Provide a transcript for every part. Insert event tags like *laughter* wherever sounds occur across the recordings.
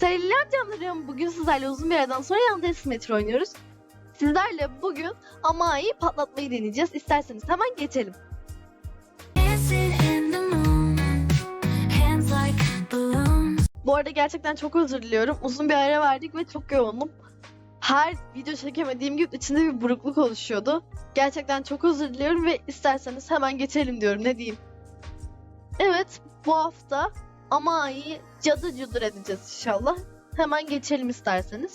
Selam canlarım. Bugün sizlerle uzun bir aradan sonra yanında Simetri oynuyoruz. Sizlerle bugün Amai'yi patlatmayı deneyeceğiz. İsterseniz hemen geçelim. Bu arada gerçekten çok özür diliyorum. Uzun bir ara verdik ve çok yoğundum. Her video çekemediğim gibi içinde bir burukluk oluşuyordu. Gerçekten çok özür diliyorum ve isterseniz hemen geçelim diyorum. Ne diyeyim? Evet, bu hafta Amai'yi cadı cudur edeceğiz inşallah. Hemen geçelim isterseniz.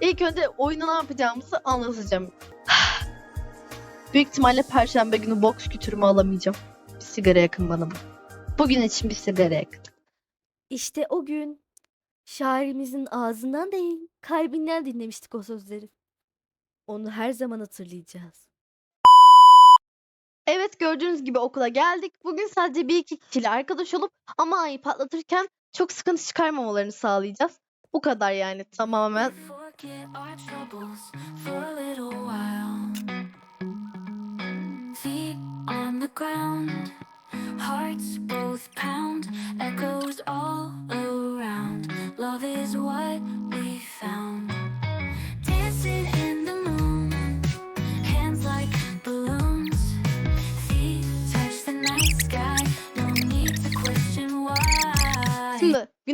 İlk önce oyunu ne yapacağımızı anlatacağım. *sighs* Büyük ihtimalle perşembe günü box kütürümü alamayacağım. Bir sigara yakın bana bu. Bugün için bir sigara yakın. İşte o gün şairimizin ağzından değil, kalbinden dinlemiştik o sözleri. Onu her zaman hatırlayacağız. Evet gördüğünüz gibi okula geldik. Bugün sadece bir iki kişiyle arkadaş olup ama ayı patlatırken çok sıkıntı çıkarmamalarını sağlayacağız. Bu kadar yani tamamen. Love is what we found. Dancing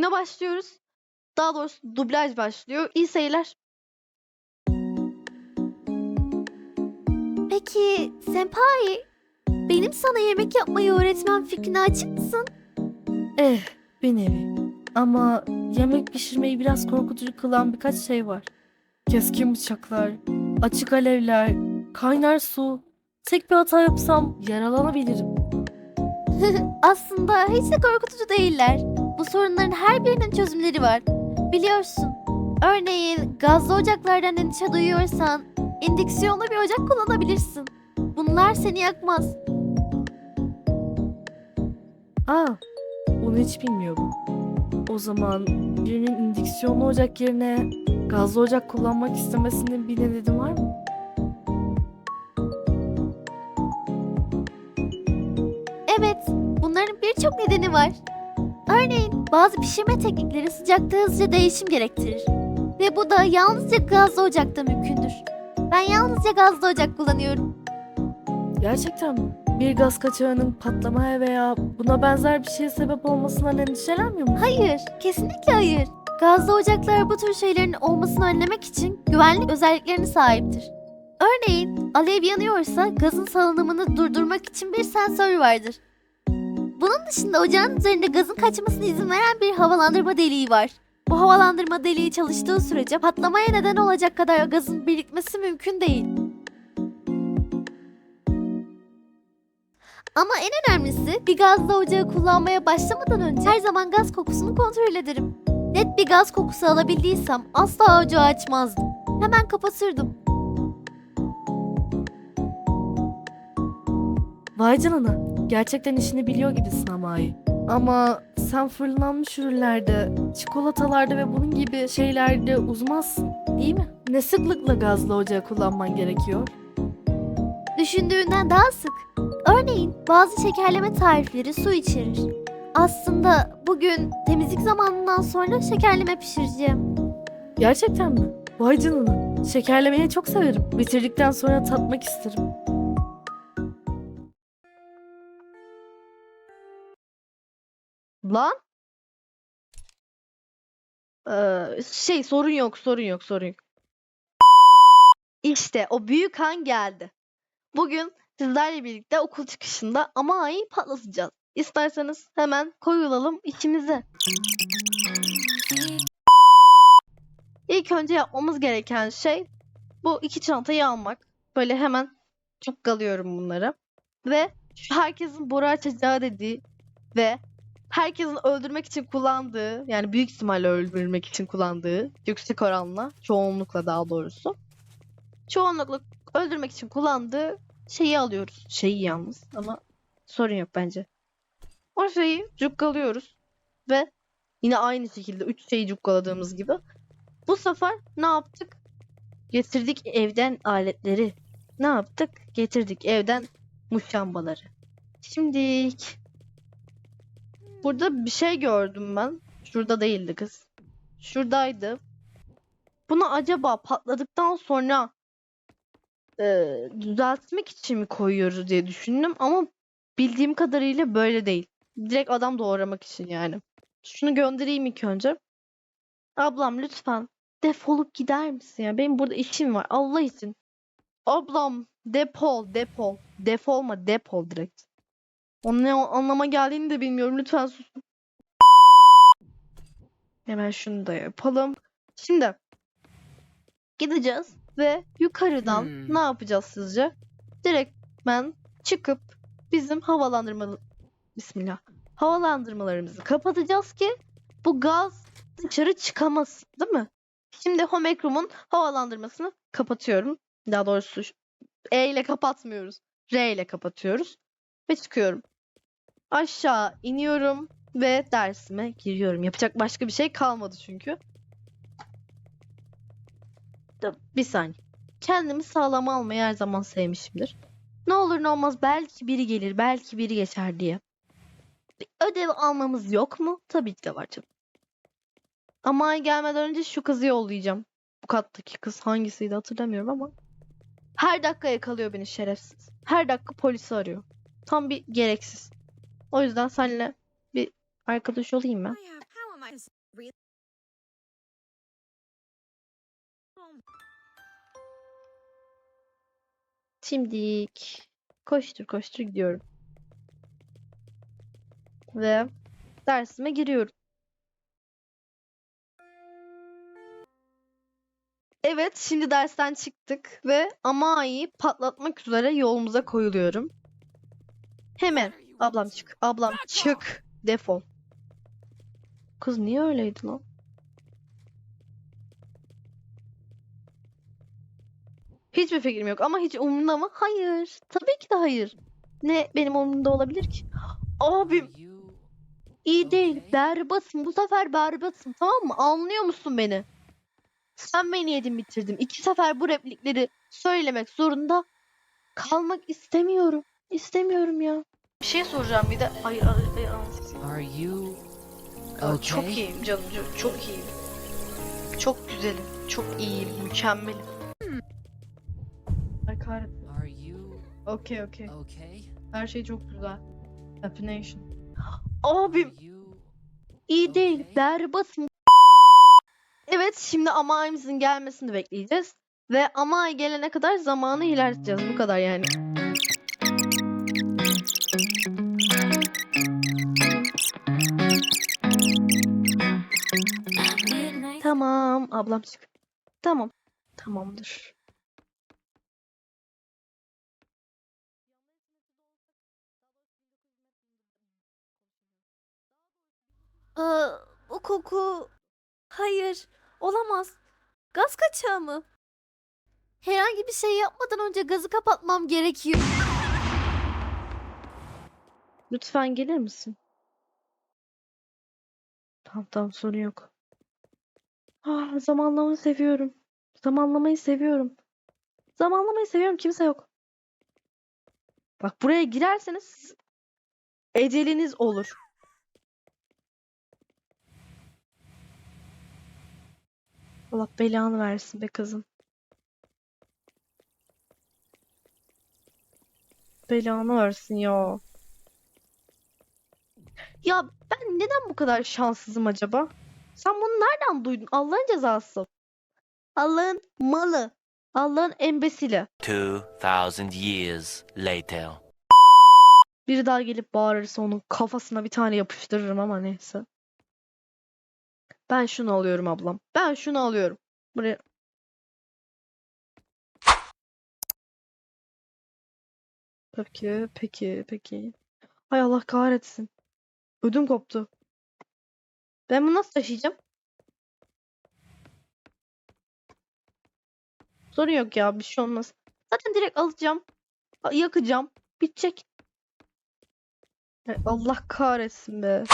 Güne başlıyoruz. Daha doğrusu dublaj başlıyor. İyi seyirler. Peki Senpai, benim sana yemek yapmayı öğretmem fikrine açık mısın? Eh, bir nevi. Ama yemek pişirmeyi biraz korkutucu kılan birkaç şey var. Keskin bıçaklar, açık alevler, kaynar su. Tek bir hata yapsam yaralanabilirim. *laughs* Aslında hiç de korkutucu değiller. Bu sorunların her birinin çözümleri var. Biliyorsun. Örneğin gazlı ocaklardan endişe duyuyorsan indüksiyonlu bir ocak kullanabilirsin. Bunlar seni yakmaz. Aa, onu hiç bilmiyorum. O zaman birinin indüksiyonlu ocak yerine gazlı ocak kullanmak istemesinin bir nedeni var mı? Evet, bunların birçok nedeni var. Örneğin bazı pişirme teknikleri sıcakta hızlıca değişim gerektirir. Ve bu da yalnızca gazlı ocakta mümkündür. Ben yalnızca gazlı ocak kullanıyorum. Gerçekten mi? Bir gaz kaçağının patlamaya veya buna benzer bir şeye sebep olmasından endişelenmiyor musun? Hayır, kesinlikle hayır. Gazlı ocaklar bu tür şeylerin olmasını önlemek için güvenlik özelliklerine sahiptir. Örneğin alev yanıyorsa gazın salınımını durdurmak için bir sensör vardır. Bunun dışında ocağın üzerinde gazın kaçmasına izin veren bir havalandırma deliği var. Bu havalandırma deliği çalıştığı sürece patlamaya neden olacak kadar gazın birikmesi mümkün değil. Ama en önemlisi bir gazlı ocağı kullanmaya başlamadan önce her zaman gaz kokusunu kontrol ederim. Net bir gaz kokusu alabildiysem asla ocağı açmazdım. Hemen kapatırdım. Vay canına. Gerçekten işini biliyor gibisin Amai. Ama sen fırınlanmış ürünlerde, çikolatalarda ve bunun gibi şeylerde uzmansın değil mi? Ne sıklıkla gazlı ocağı kullanman gerekiyor? Düşündüğünden daha sık. Örneğin bazı şekerleme tarifleri su içerir. Aslında bugün temizlik zamanından sonra şekerleme pişireceğim. Gerçekten mi? Vay canına. Şekerlemeyi çok severim. Bitirdikten sonra tatmak isterim. Lan. Ee, şey sorun yok sorun yok sorun yok. İşte o büyük han geldi. Bugün sizlerle birlikte okul çıkışında Amai'yi patlatacağız. İsterseniz hemen koyulalım içimize. İlk önce yapmamız gereken şey bu iki çantayı almak. Böyle hemen çukkalıyorum bunları. Ve herkesin boru açacağı dediği ve herkesin öldürmek için kullandığı yani büyük ihtimalle öldürmek için kullandığı yüksek oranla çoğunlukla daha doğrusu çoğunlukla öldürmek için kullandığı şeyi alıyoruz. Şeyi yalnız ama sorun yok bence. O şeyi cukkalıyoruz ve yine aynı şekilde 3 şeyi cukkaladığımız gibi bu sefer ne yaptık? Getirdik evden aletleri. Ne yaptık? Getirdik evden muşambaları. Şimdilik Burada bir şey gördüm ben. Şurada değildi kız. şuradaydı. Bunu acaba patladıktan sonra e, düzeltmek için mi koyuyoruz diye düşündüm ama bildiğim kadarıyla böyle değil. Direkt adam doğramak için yani. Şunu göndereyim ilk önce. Ablam lütfen defolup gider misin ya? Benim burada işim var Allah için. Ablam depol depol. Defolma depol direkt. Onun ne anlama geldiğini de bilmiyorum. Lütfen sus. Hemen şunu da yapalım. Şimdi gideceğiz ve yukarıdan Hmm. ne yapacağız sizce? Direkt ben çıkıp bizim havalandırma Bismillah. Havalandırmalarımızı kapatacağız ki bu gaz dışarı çıkamasın, değil mi? Şimdi Home Room'un havalandırmasını kapatıyorum. Daha doğrusu E ile kapatmıyoruz. R ile kapatıyoruz. Ve çıkıyorum. Aşağı iniyorum ve dersime giriyorum. Yapacak başka bir şey kalmadı çünkü. Bir saniye. Kendimi sağlama almayı her zaman sevmişimdir. Ne olur ne olmaz belki biri gelir, belki biri geçer diye. Bir ödev almamız yok mu? Tabii ki de var canım. Ama ay gelmeden önce şu kızı yollayacağım. Bu kattaki kız hangisiydi hatırlamıyorum ama. Her dakika yakalıyor beni şerefsiz. Her dakika polisi arıyor. Tam bir gereksiz. O yüzden seninle bir arkadaş olayım ben. Şimdilik koştur koştur gidiyorum. Ve dersime giriyorum. Evet, şimdi dersten çıktık ve Amai'yi patlatmak üzere yolumuza koyuluyorum. Hemen ablam çık, ablam çık, defol. Kız niye öyleydi lan? Hiçbir fikrim yok ama hiç umurumda mı? Hayır. Tabii ki de hayır. Ne benim umurumda olabilir ki? Abim iyi değil. Berbatım. Bu sefer berbatım. Tamam mı? Anlıyor musun beni? Sen beni yedin bitirdin. İki sefer bu replikleri söylemek zorunda kalmak istemiyorum. İstemiyorum ya. Bir şey soracağım bir de. Ay ay ay. Are you okay? Çok iyiyim canım. çok- Çok iyiyim. Çok güzelim. Çok iyiyim. Mükemmelim. Ay kahretsin. Are you Okey okey. okay? Her şey çok güzel. Happy Nation. *gasps* Abim iyi değil. okay? Berbatım. Evet şimdi Amai'mizin gelmesini bekleyeceğiz. Ve Amai gelene kadar zamanı ilerleteceğiz. Bu kadar yani. Ablam çık. Tamam. Tamamdır. Aa, o koku... Hayır, olamaz. Gaz kaçağı mı? Herhangi bir şey yapmadan önce gazı kapatmam gerekiyor. Lütfen gelir misin? Tamam tamam sorun yok. Ah, zamanlamayı seviyorum. Zamanlamayı seviyorum. Zamanlamayı seviyorum kimse yok. Bak buraya girerseniz eceliniz olur. Allah belanı versin be kızım. Belanı versin ya. Ya ben neden bu kadar şanssızım acaba? Sen bunu nereden duydun? Allah'ın cezası. Allah'ın malı. Allah'ın embesili. 2,000 years later. Biri daha gelip bağırırsa onun kafasına bir tane yapıştırırım ama neyse. Ben şunu alıyorum ablam. Ben şunu alıyorum. Buraya. Peki, peki, peki. Hay Allah kahretsin. Ödüm koptu. Ben bunu nasıl taşıyacağım? Sorun yok ya, bir şey olmaz. Zaten direkt alacağım. Yakacağım. Bitecek. Allah kahretsin be.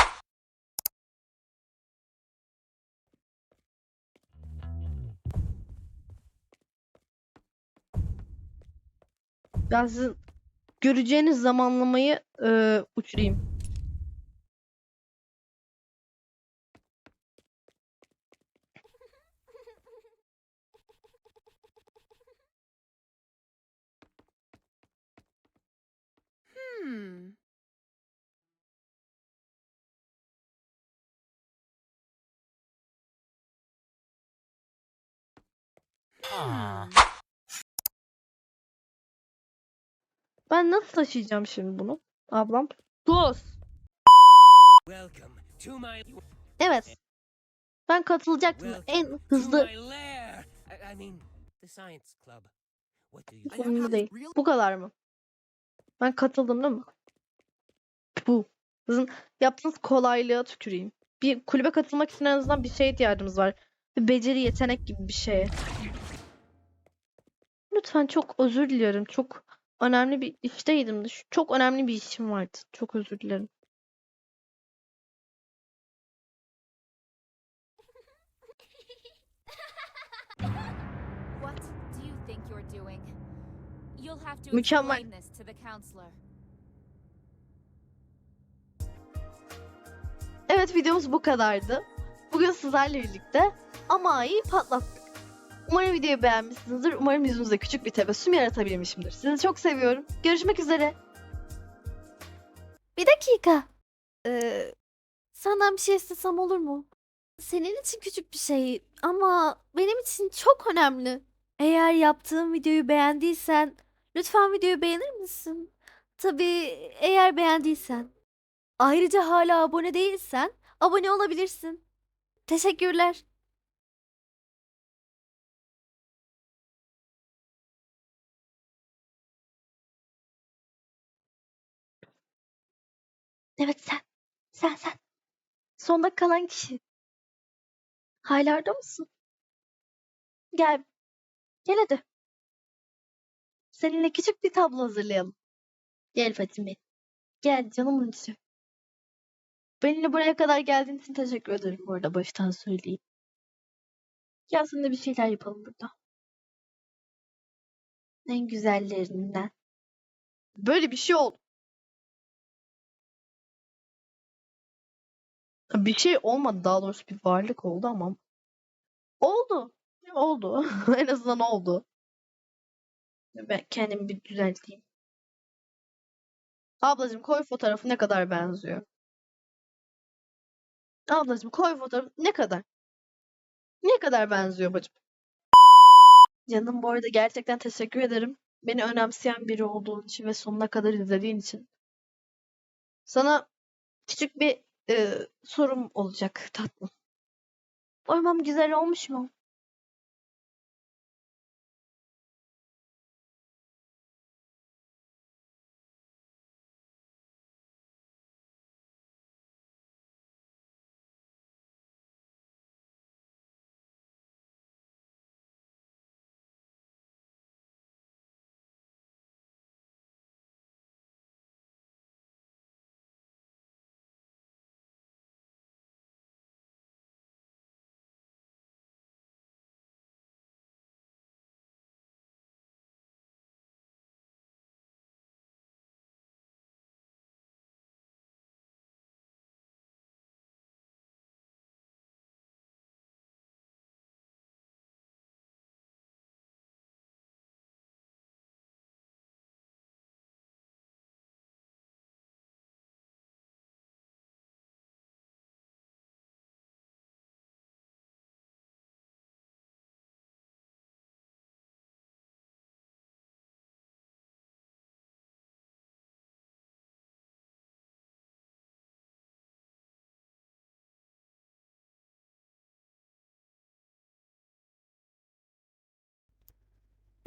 Ben sizin göreceğiniz zamanlamayı e, uçurayım. Ben nasıl taşıyacağım şimdi bunu? Ablam. My Evet. Ben katılacaktım. En hızlı my lair. I, I mean, the science club. What do you think? umurumda değil. Bu kadar mı? Ben katıldım değil mi? Bu. Sizin yaptığınız kolaylığa tüküreyim. Bir kulübe katılmak için en azından bir şeye ihtiyacımız var. Bir beceri, yetenek gibi bir şeye. Lütfen çok özür diliyorum. Çok önemli bir işteydim. Çok önemli bir işim vardı. Çok özür dilerim. What do you think you're doing? You'll have to Mükemmel. explain this to the counselor. Evet videomuz bu kadardı. Bugün sizlerle birlikte Ama'yı patlattık. Umarım videoyu beğenmişsinizdir. Umarım yüzünüzde küçük bir tebessüm yaratabilmişimdir. Sizi çok seviyorum. Görüşmek üzere. Bir dakika. Ee, senden bir şey istesem olur mu? Senin için küçük bir şey ama benim için çok önemli. Eğer yaptığım videoyu beğendiysen lütfen videoyu beğenir misin? Tabii eğer beğendiysen. Ayrıca hala abone değilsen abone olabilirsin. Teşekkürler. Evet sen. Sen sen. Sonda kalan kişi. Hala orada mısın? Gel. Gel hadi. Seninle küçük bir tablo hazırlayalım. Gel Fatime. Gel canımın içi. Benimle buraya kadar geldiğin için teşekkür ederim bu arada baştan söyleyeyim. Gel seninle bir şeyler yapalım burada. En güzellerinden. Böyle bir şey oldu. Bir şey olmadı daha doğrusu bir varlık oldu ama oldu. Oldu. *laughs* en azından oldu. Ben kendimi bir düzelteyim. Ablacığım koy fotoğrafı ne kadar benziyor. Ablacığım koy fotoğrafı ne kadar? Ne kadar benziyor bacım? Canım bu arada gerçekten teşekkür ederim. Beni önemseyen biri olduğun için ve sonuna kadar izlediğin için. Sana küçük bir e, sorum olacak tatlım. Oymam güzel olmuş mu?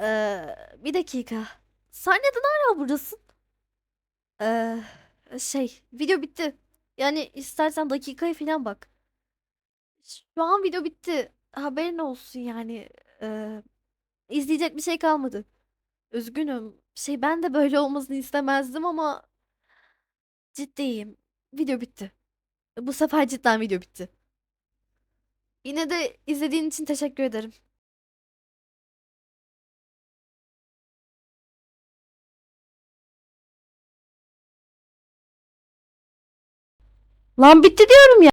Ee, bir dakika. Sen neden hala buradasın? Ee, şey, video bitti. Yani istersen dakikaya falan bak. Şu an video bitti. Haberin olsun yani. Ee, izleyecek bir şey kalmadı. Üzgünüm. Şey ben de böyle olmasını istemezdim ama ciddiyim. Video bitti. Bu sefer cidden video bitti. Yine de izlediğin için teşekkür ederim. Lan bitti diyorum ya.